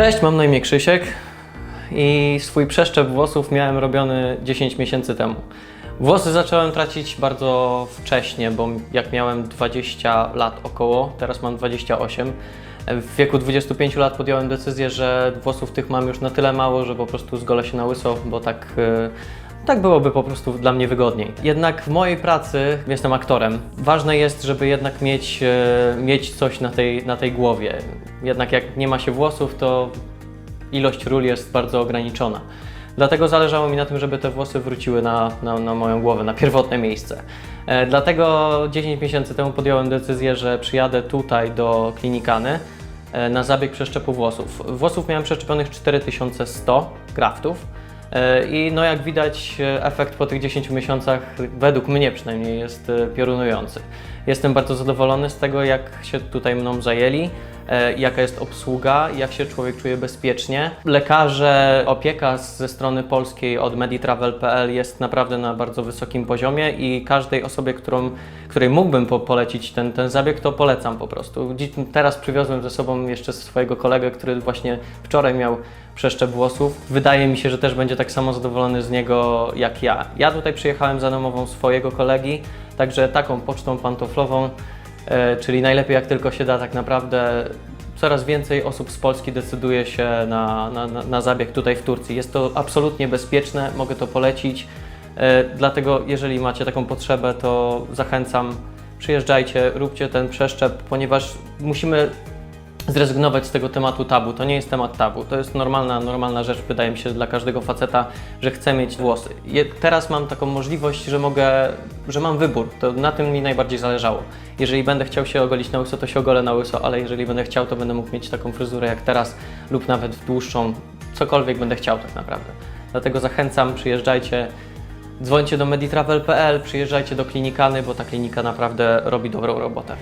Cześć, mam na imię Krzysiek i swój przeszczep włosów miałem robiony 10 miesięcy temu. Włosy zacząłem tracić bardzo wcześnie, bo jak miałem 20 lat około, teraz mam 28. W wieku 25 lat podjąłem decyzję, że włosów tych mam już na tyle mało, że po prostu zgolę się na łyso, bo tak, e, tak byłoby po prostu dla mnie wygodniej. Jednak w mojej pracy jestem aktorem. Ważne jest, żeby jednak mieć, e, mieć coś na tej, na tej głowie. Jednak jak nie ma się włosów, to ilość ról jest bardzo ograniczona. Dlatego zależało mi na tym, żeby te włosy wróciły na, na, na moją głowę, na pierwotne miejsce. E, dlatego 10 miesięcy temu podjąłem decyzję, że przyjadę tutaj do klinikany e, na zabieg przeszczepu włosów. Włosów miałem przeszczepionych 4100 graftów. E, I no jak widać, efekt po tych 10 miesiącach, według mnie przynajmniej, jest e, piorunujący. Jestem bardzo zadowolony z tego, jak się tutaj mną zajęli, jaka jest obsługa, jak się człowiek czuje bezpiecznie. Lekarze, opieka ze strony polskiej od meditravel.pl jest naprawdę na bardzo wysokim poziomie i każdej osobie, którą, której mógłbym po, polecić ten, ten zabieg, to polecam po prostu. Teraz przywiozłem ze sobą jeszcze swojego kolegę, który właśnie wczoraj miał przeszczep włosów. Wydaje mi się, że też będzie tak samo zadowolony z niego jak ja. Ja tutaj przyjechałem za namową swojego kolegi, także taką pocztą pantoflową, e, czyli najlepiej jak tylko się da tak naprawdę. Coraz więcej osób z Polski decyduje się na, na, na, na zabieg tutaj w Turcji. Jest to absolutnie bezpieczne, mogę to polecić. E, Dlatego jeżeli macie taką potrzebę, to zachęcam, przyjeżdżajcie, róbcie ten przeszczep, ponieważ musimy zrezygnować z tego tematu tabu. To nie jest temat tabu. To jest normalna, normalna rzecz, wydaje mi się, dla każdego faceta, że chce mieć włosy. Je, teraz mam taką możliwość, że mogę, że mam wybór. To na tym mi najbardziej zależało. Jeżeli będę chciał się ogolić na łyso, to się ogolę na łyso, ale jeżeli będę chciał, to będę mógł mieć taką fryzurę jak teraz lub nawet dłuższą. Cokolwiek będę chciał tak naprawdę. Dlatego zachęcam, przyjeżdżajcie. Dzwońcie do meditravel.pl, przyjeżdżajcie do klinikany, bo ta klinika naprawdę robi dobrą robotę.